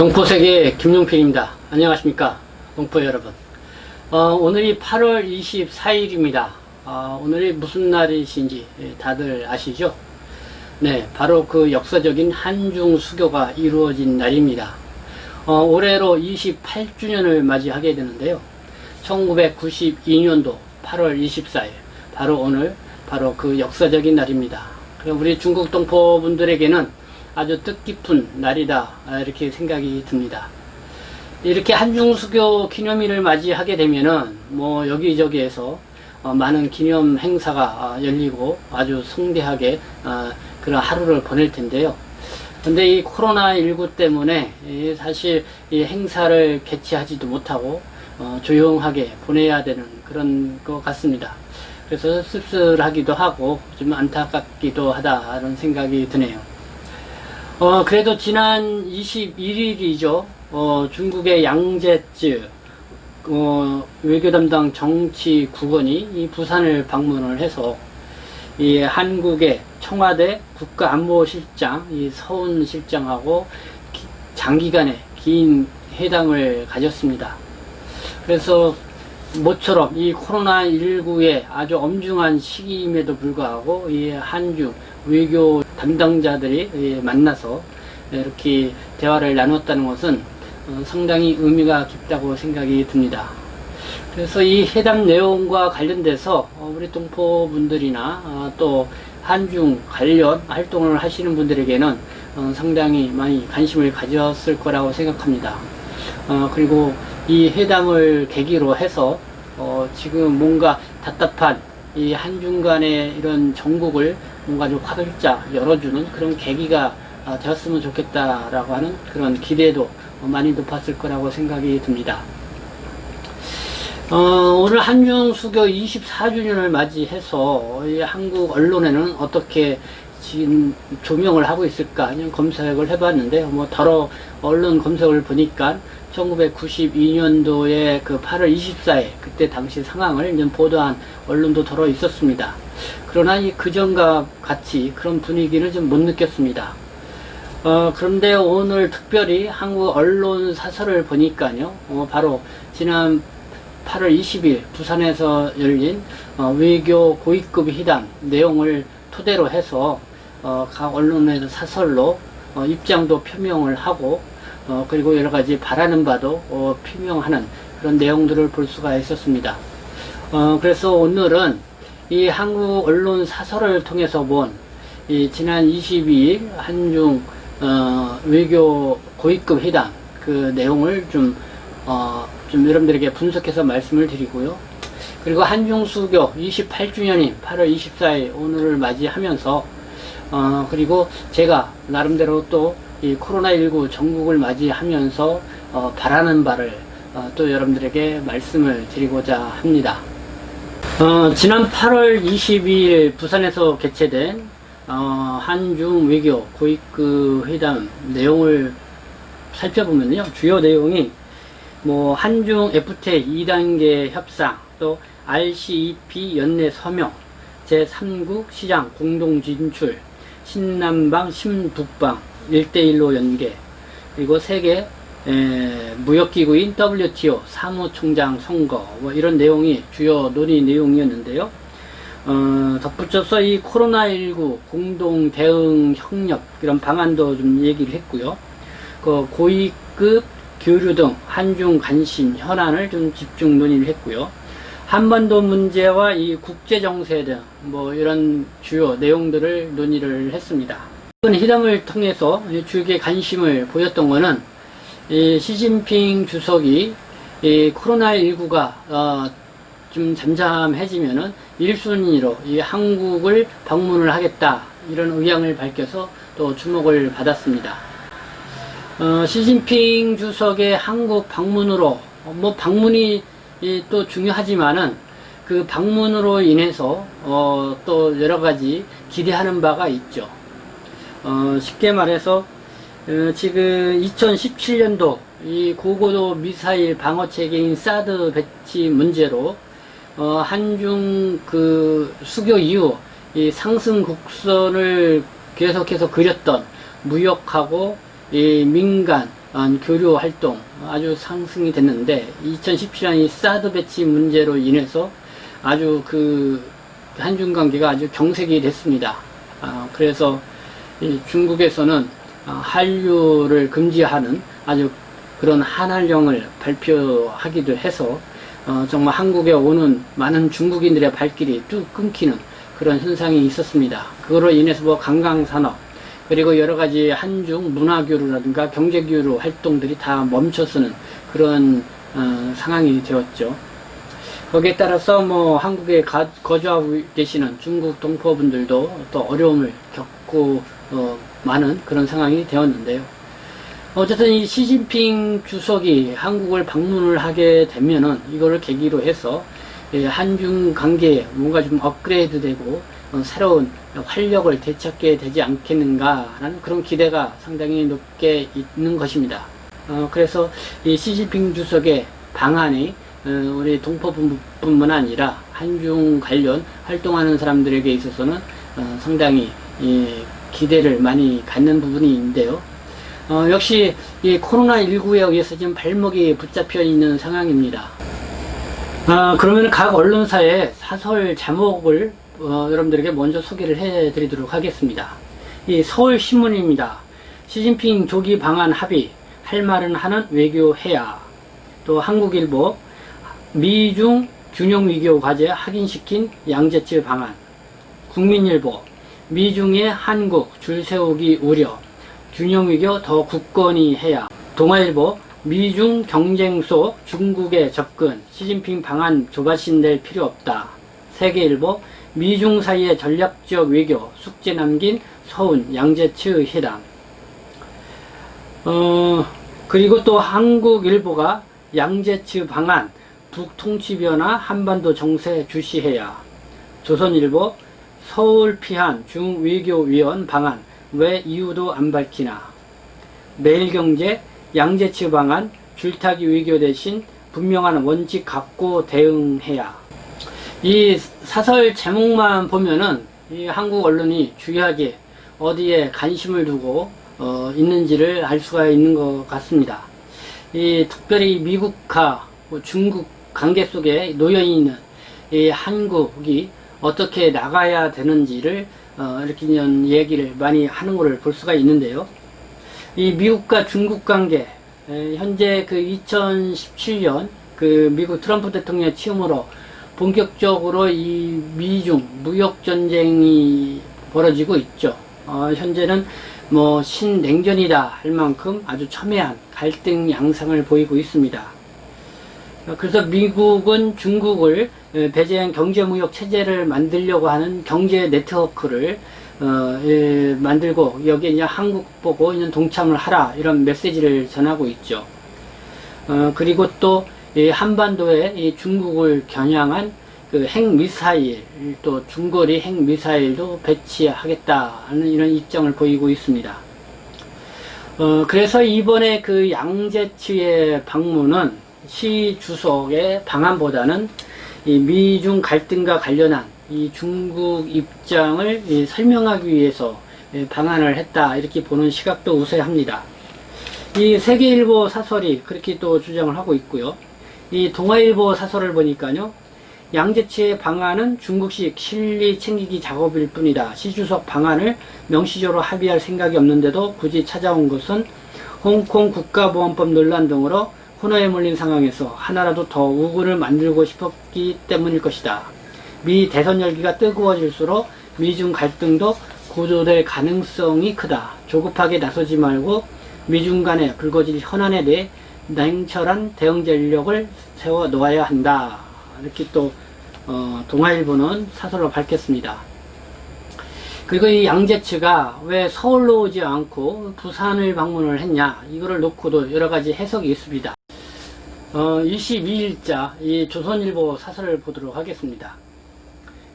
동포세계 김용필입니다. 안녕하십니까 동포 여러분. 어, 오늘이 8월 24일입니다. 어, 오늘이 무슨 날이신지 예, 다들 아시죠? 네, 바로 그 역사적인 한중 수교가 이루어진 날입니다. 어, 올해로 28주년을 맞이하게 되는데요. 1992년도 8월 24일, 바로 오늘, 바로 그 역사적인 날입니다. 우리 중국 동포분들에게는 아주 뜻깊은 날이다, 아, 이렇게 생각이 듭니다. 이렇게 한중수교 기념일을 맞이하게 되면은 뭐 여기저기에서 어, 많은 기념 행사가 아, 열리고 아주 성대하게 아, 그런 하루를 보낼 텐데요. 근데 이 코로나19 때문에 이 사실 이 행사를 개최하지도 못하고 어, 조용하게 보내야 되는 그런 것 같습니다. 그래서 씁쓸하기도 하고 좀 안타깝기도 하다는 생각이 드네요. 어, 그래도 지난 21일이죠. 어, 중국의 양제쯔, 어, 외교 담당 정치 국원이 이 부산을 방문을 해서 이 한국의 청와대 국가안보실장, 이 서훈 실장하고 기- 장기간의 긴 회담을 가졌습니다. 그래서 모처럼 이 코로나19의 아주 엄중한 시기임에도 불구하고 이 한중 외교 담당자들이 예, 만나서 이렇게 대화를 나눴다는 것은 어, 상당히 의미가 깊다고 생각이 듭니다. 그래서 이 회담 내용과 관련돼서 어, 우리 동포분들이나 어, 또 한중 관련 활동을 하시는 분들에게는 어, 상당히 많이 관심을 가졌을 거라고 생각합니다. 어, 그리고 이 회담을 계기로 해서 어, 지금 뭔가 답답한 이 한중 간의 이런 정국을 뭔가 좀 활짝 열어주는 그런 계기가 아, 되었으면 좋겠다라고 하는 그런 기대도 어, 많이 높았을 거라고 생각이 듭니다. 어, 오늘 한중 수교 24주년을 맞이해서 이 한국 언론에는 어떻게 지금 조명을 하고 있을까 검색을 해봤는데 뭐 더러 언론 검색을 보니까 1992년도에 그 8월 24일 그때 당시 상황을 이제 보도한 언론도 더러 있었습니다. 그러나 이 그전과 같이 그런 분위기를 좀 못 느꼈습니다. 어, 그런데 오늘 특별히 한국 언론 사설을 보니까요, 어, 바로 지난 8월 20일 부산에서 열린 어, 외교 고위급 회담 내용을 토대로 해서 어, 각 언론에서 사설로 어, 입장도 표명을 하고 어, 그리고 여러 가지 바라는 바도 어, 표명하는 그런 내용들을 볼 수가 있었습니다. 어, 그래서 오늘은 이 한국 언론 사설을 통해서 본이 지난 22일 한중 어, 외교 고위급 회담 그 내용을 좀, 어, 좀 여러분들에게 분석해서 말씀을 드리고요. 그리고 한중 수교 28주년인 8월 24일 오늘을 맞이하면서 어, 그리고 제가 나름대로 또 이 코로나19 전국을 맞이하면서 어, 바라는 바를 어, 또 여러분들에게 말씀을 드리고자 합니다. 어, 지난 8월 22일 부산에서 개최된 어, 한중 외교 고위급 회담 내용을 살펴보면요. 주요 내용이 뭐 한중 FTA 2단계 협상 또 RCEP 연내 서명 제3국 시장 공동 진출 신남방 신북방 1대1로 연계 그리고 세계 에, 무역기구인 WTO 사무총장 선거 뭐 이런 내용이 주요 논의 내용이었는데요. 어, 덧붙여서 이 코로나19 공동 대응 협력 이런 방안도 좀 얘기를 했고요. 그 고위급 교류 등 한중 관심 현안을 좀 집중 논의를 했고요. 한반도 문제와 이 국제 정세 등 뭐 이런 주요 내용들을 논의를 했습니다. 이번 회담을 통해서 주에게 관심을 보였던 것은 이 시진핑 주석이 이 코로나19가 어, 좀 잠잠해지면은 1순위로 이 한국을 방문을 하겠다 이런 의향을 밝혀서 또 주목을 받았습니다. 어, 시진핑 주석의 한국 방문으로 어, 뭐 방문이 이, 또 중요하지만은 그 방문으로 인해서 어, 또 여러 가지 기대하는 바가 있죠. 어, 쉽게 말해서 어, 지금 2017년도 이 고고도 미사일 방어 체계인 사드 배치 문제로 어, 한중 그 수교 이후 이 상승 곡선을 계속해서 그렸던 무역하고 이 민간 교류 활동 아주 상승이 됐는데 2017년 이 사드 배치 문제로 인해서 아주 그 한중 관계가 아주 경색이 됐습니다. 아, 그래서 이 중국에서는 아, 한류를 금지하는 아주 그런 한한령을 발표하기도 해서 어, 정말 한국에 오는 많은 중국인들의 발길이 뚝 끊기는 그런 현상이 있었습니다. 그거로 인해서 뭐 관광산업 그리고 여러 가지 한중 문화교류라든가 경제교류 활동들이 다 멈춰서는 그런 어, 상황이 되었죠. 거기에 따라서 뭐 한국에 가- 거주하고 계시는 중국 동포분들도 또 어려움을 겪고 어, 많은 그런 상황이 되었는데요. 어쨌든 이 시진핑 주석이 한국을 방문을 하게 되면은 이거를 계기로 해서 예, 한중 관계에 뭔가 좀 업그레이드 되고 어, 새로운 활력을 되찾게 되지 않겠는가 라는 그런 기대가 상당히 높게 있는 것입니다. 어, 그래서 이 시진핑 주석의 방안이 어, 우리 동포뿐만 아니라 한중 관련 활동하는 사람들에게 있어서는 어, 상당히 이 기대를 많이 갖는 부분이 있는데요. 어, 역시 이 코로나19에 의해서 지금 발목이 붙잡혀 있는 상황입니다. 아, 그러면 각 언론사의 사설 제목을 어, 여러분들에게 먼저 소개를 해 드리도록 하겠습니다. 이 서울신문입니다. 시진핑 조기 방한 합의, 할 말은 하는 외교해야. 또 한국일보, 미중 균형 위교 과제 확인시킨 양재치 방안. 국민일보, 미중의 한국 줄 세우기 우려. 균형 위교 더 굳건히 해야. 동아일보, 미중 경쟁 속 중국의 접근, 시진핑 방안 조바심 낼 필요 없다. 세계일보, 미중 사이의 전략적 외교, 숙제 남긴 서운 양재츠 회담. 어, 그리고 또 한국일보가 양재츠 방안, 북통치 변화, 한반도 정세 주시해야. 조선일보, 서울 피한 중외교위원 방안, 왜 이유도 안 밝히나. 매일경제, 양재츠 방안, 줄타기 외교 대신 분명한 원칙 갖고 대응해야. 이 사설 제목만 보면은 이 한국 언론이 중요하게 어디에 관심을 두고 어, 있는지를 알 수가 있는 것 같습니다. 이 특별히 미국과 뭐 중국 관계 속에 놓여 있는 이 한국이 어떻게 나가야 되는지를 어, 이렇게 이런 얘기를 많이 하는 것을 볼 수가 있는데요. 이 미국과 중국 관계 에, 현재 그 2017년 그 미국 트럼프 대통령의 취임으로 본격적으로 이 미중 무역 전쟁이 벌어지고 있죠. 어, 현재는 뭐 신냉전이다 할 만큼 아주 첨예한 갈등 양상을 보이고 있습니다. 어, 그래서 미국은 중국을 에, 배제한 경제무역 체제를 만들려고 하는 경제 네트워크를 어, 예, 만들고 여기에 이제 한국 보고 이제 동참을 하라 이런 메시지를 전하고 있죠. 어, 그리고 또이 한반도에 이 중국을 겨냥한 그 핵미사일 또 중거리 핵미사일도 배치하겠다는 이런 입장을 보이고 있습니다. 어, 그래서 이번에 그 양재치의 방문은 시 주석의 방안보다는 이 미중 갈등과 관련한 이 중국 입장을 이 설명하기 위해서 예, 방안을 했다 이렇게 보는 시각도 우세합니다. 이 세계일보 사설이 그렇게 또 주장을 하고 있고요. 이 동아일보 사설을 보니까요. 양재치의 방안은 중국식 실리 챙기기 작업일 뿐이다. 시주석 방안을 명시적으로 합의할 생각이 없는데도 굳이 찾아온 것은 홍콩 국가보안법 논란 등으로 코너에 몰린 상황에서 하나라도 더 우군을 만들고 싶었기 때문일 것이다. 미 대선 열기가 뜨거워질수록 미중 갈등도 고조될 가능성이 크다. 조급하게 나서지 말고 미중 간의 불거질 현안에 대해 냉철한 대응 전력을 세워 놓아야 한다. 이렇게 또 어, 동아일보는 사설로 밝혔습니다. 그리고 이 양재츠가 왜 서울로 오지 않고 부산을 방문을 했냐 이거를 놓고도 여러 가지 해석이 있습니다. 어, 22일자 이 조선일보 사설을 보도록 하겠습니다.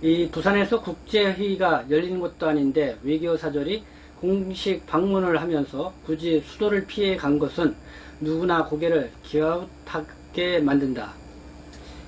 이 부산에서 국제회의가 열리는 것도 아닌데 외교사절이 공식 방문을 하면서 굳이 수도를 피해 간 것은 누구나 고개를 갸웃하게 만든다.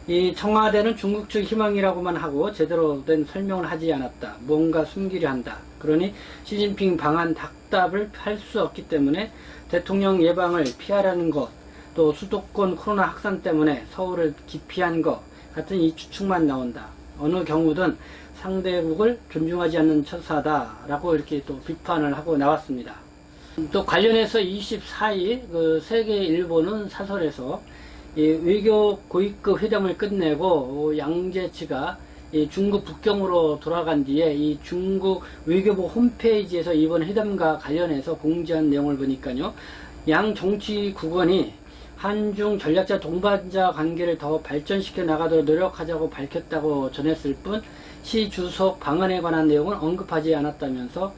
이 청와대는 중국 측 희망이라고만 하고 제대로 된 설명을 하지 않았다. 뭔가 숨기려 한다. 그러니 시진핑 방한 확답을 할 수 없기 때문에 대통령 예방을 피하라는 것, 또 수도권 코로나 확산 때문에 서울을 기피한 것 같은 이 추측만 나온다. 어느 경우든 상대국을 존중하지 않는 처사다라고 이렇게 또 비판을 하고 나왔습니다. 또 관련해서 24일 그 세계 일보는 사설에서 이 외교 고위급 회담을 끝내고 양재치가 이 중국 북경으로 돌아간 뒤에 이 중국 외교부 홈페이지에서 이번 회담과 관련해서 공지한 내용을 보니까요. 양 정치 국원이 한중 전략자 동반자 관계를 더 발전시켜 나가도록 노력하자고 밝혔다고 전했을 뿐 시 주석 방안에 관한 내용은 언급하지 않았다면서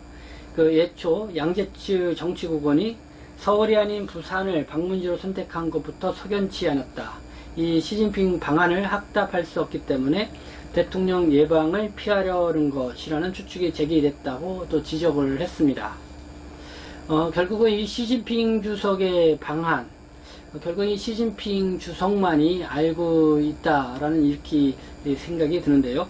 그 예초 양재치 정치국원이 서울이 아닌 부산을 방문지로 선택한 것부터 석연치 않았다. 이 시진핑 방안을 확답할 수 없기 때문에 대통령 예방을 피하려는 것이라는 추측이 제기됐다고 또 지적을 했습니다. 어, 결국은 이 시진핑 주석의 방안, 어, 결국은 이 시진핑 주석만이 알고 있다라는 이렇게 생각이 드는데요.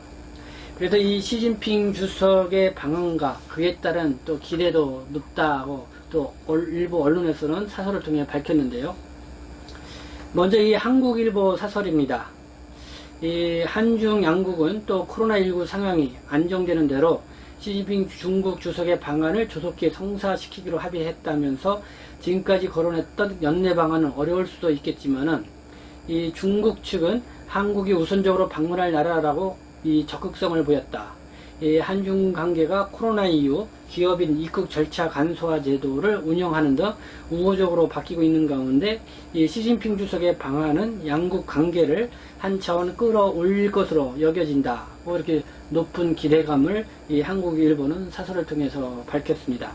그래서 이 시진핑 주석의 방안과 그에 따른 또 기대도 높다고 또 얼- 일부 언론에서는 사설을 통해 밝혔는데요. 먼저 이 한국일보 사설입니다. 이 한중 양국은 또 코로나19 상황이 안정되는 대로 시진핑 중국 주석의 방안을 조속히 성사시키기로 합의했다면서 지금까지 거론했던 연내 방안은 어려울 수도 있겠지만은 이 중국 측은 한국이 우선적으로 방문할 나라라고 이 적극성을 보였다. 이 한중 관계가 코로나 이후 기업인 입국 절차 간소화 제도를 운영하는 등 우호적으로 바뀌고 있는 가운데 이 시진핑 주석의 방안은 양국 관계를 한 차원 끌어올릴 것으로 여겨진다. 뭐 이렇게 높은 기대감을 이 한국 일보는 사설을 통해서 밝혔습니다.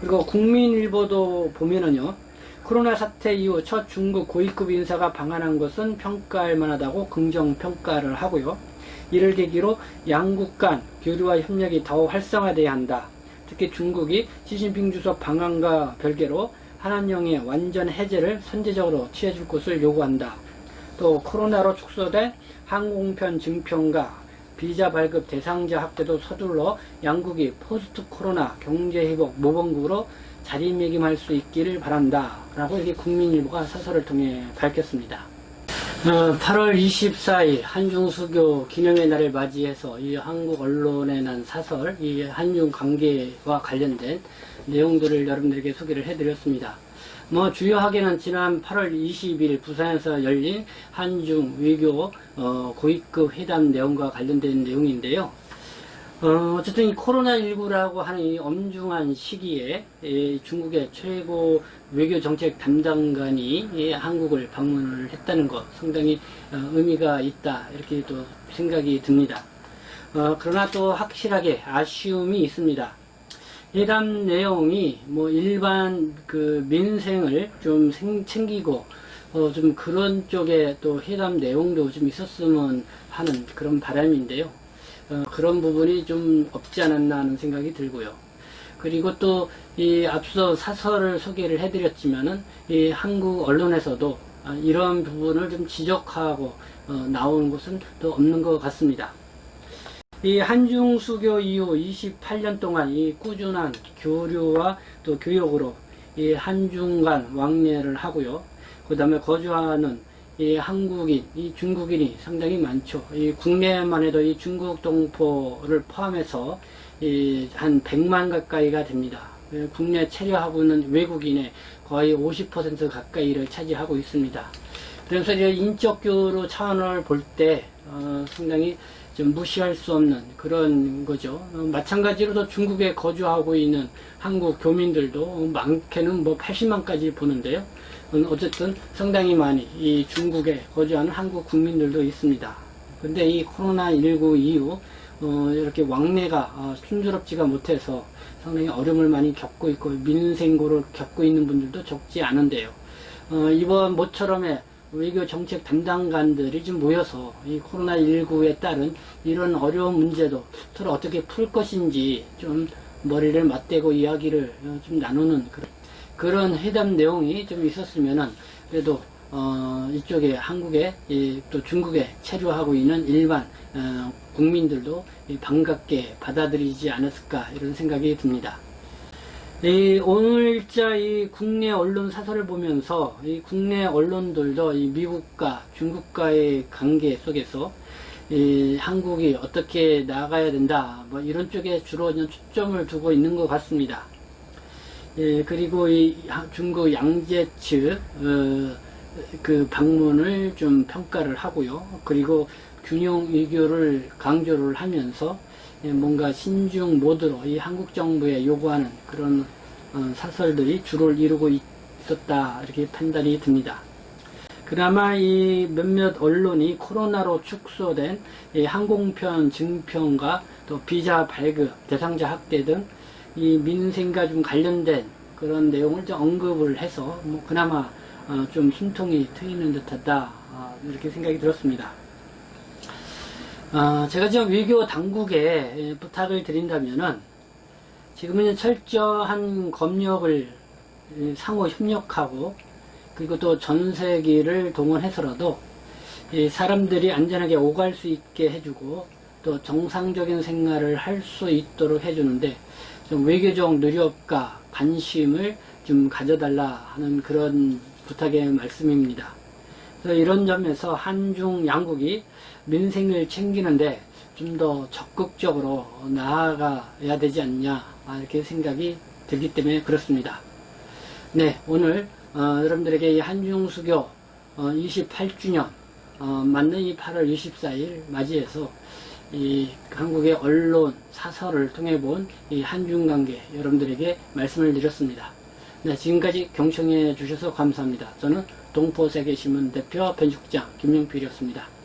그리고 국민일보도 보면은요. 코로나 사태 이후 첫 중국 고위급 인사가 방한한 것은 평가할 만하다고 긍정 평가를 하고요. 이를 계기로 양국 간 교류와 협력이 더 활성화돼야 한다. 특히 중국이 시진핑 주석 방한과 별개로 한한령의 완전 해제를 선제적으로 취해줄 것을 요구한다. 또 코로나로 축소된 항공편 증평과 비자 발급 대상자 확대도 서둘러 양국이 포스트 코로나 경제 회복 모범국으로 자리매김할 수 있기를 바란다. 라고 이렇게 국민일보가 사설을 통해 밝혔습니다. 어, 8월 24일 한중수교 기념의 날을 맞이해서 이 한국 언론에 난 사설, 이 한중 관계와 관련된 내용들을 여러분들에게 소개를 해드렸습니다. 뭐 주요하게는 지난 8월 20일 부산에서 열린 한중 외교 어, 고위급 회담 내용과 관련된 내용인데요. 어, 어쨌든 이 코로나19라고 하는 이 엄중한 시기에 이 중국의 최고 외교 정책 담당관이 이 한국을 방문을 했다는 것 상당히 어, 의미가 있다 이렇게 또 생각이 듭니다. 어, 그러나 또 확실하게 아쉬움이 있습니다. 회담 내용이 뭐 일반 그 민생을 좀 생- 챙기고 어, 좀 그런 쪽에 또 회담 내용도 좀 있었으면 하는 그런 바람인데요. 어, 그런 부분이 좀 없지 않았나 하는 생각이 들고요. 그리고 또 이 앞서 사설을 소개를 해드렸지만은 이 한국 언론에서도 아, 이런 부분을 좀 지적하고 어, 나오는 것은 또 없는 것 같습니다. 이 한중 수교 이후 28년 동안 이 꾸준한 교류와 또 교역으로 이 한중 간 왕래를 하고요. 그 다음에 거주하는 이 한국인, 이 중국인이 상당히 많죠. 이 국내만 해도 이 중국 동포를 포함해서 이 한 100만 가까이가 됩니다. 예, 국내 체류하고 있는 외국인의 거의 50% 가까이를 차지하고 있습니다. 그래서 이제 인적 교류 차원을 볼때 어, 상당히 좀 무시할 수 없는 그런 거죠. 어, 마찬가지로 도 중국에 거주하고 있는 한국 교민들도 많게는 뭐 80만까지 보는데요. 음, 어쨌든 상당히 많이 이 중국에 거주하는 한국 국민들도 있습니다. 근데 이 코로나19 이후 어, 이렇게 왕래가 어, 순조롭지가 못해서 상당히 어려움을 많이 겪고 있고 민생고를 겪고 있는 분들도 적지 않은데요. 어, 이번 모처럼의 외교 정책 담당관들이 좀 모여서 이 코로나19에 따른 이런 어려운 문제도 서로 어떻게 풀 것인지 좀 머리를 맞대고 이야기를 어, 좀 나누는 그런, 그런 회담 내용이 좀 있었으면은 그래도 어, 이쪽에 한국에 이, 또 중국에 체류하고 있는 일반 어, 국민들도 이 반갑게 받아들이지 않았을까 이런 생각이 듭니다. 이 오늘자 이 국내 언론 사설을 보면서 이 국내 언론들도 이 미국과 중국과의 관계 속에서 이 한국이 어떻게 나가야 된다 뭐 이런 쪽에 주로 초점을 두고 있는 것 같습니다. 예, 그리고 이 하- 중국 양재 측, 어, 그 방문을 좀 평가를 하고요. 그리고 균형 외교를 강조를 하면서 예, 뭔가 신중 모드로 이 한국 정부에 요구하는 그런 어, 사설들이 주를 이루고 있었다 이렇게 판단이 듭니다. 그나마 이 몇몇 언론이 코로나로 축소된 이 항공편 증평과 또 비자 발급, 대상자 확대 등 이 민생과 좀 관련된 그런 내용을 좀 언급을 해서 뭐 그나마 어, 좀 숨통이 트이는 듯하다 아, 이렇게 생각이 들었습니다. 아, 제가 지금 외교 당국에 예, 부탁을 드린다면은 지금은 철저한 검역을 예, 상호 협력하고 그리고 또 전세기를 동원해서라도 이 사람들이 안전하게 오갈 수 있게 해주고 또 정상적인 생활을 할 수 있도록 해주는데 좀 외교적 노력과 관심을 좀 가져달라 하는 그런 부탁의 말씀입니다. 이런 점에서 한중 양국이 민생을 챙기는데 좀 더 적극적으로 나아가야 되지 않냐 아, 이렇게 생각이 들기 때문에 그렇습니다. 네, 오늘 어, 여러분들에게 이 한중수교 어, 28주년 어, 맞는 이 8월 24일 맞이해서 이 한국의 언론 사설을 통해 본 이 한중 관계 여러분들에게 말씀을 드렸습니다. 네, 지금까지 경청해 주셔서 감사합니다. 저는 동포세계신문 대표 편집국장 김용필이었습니다.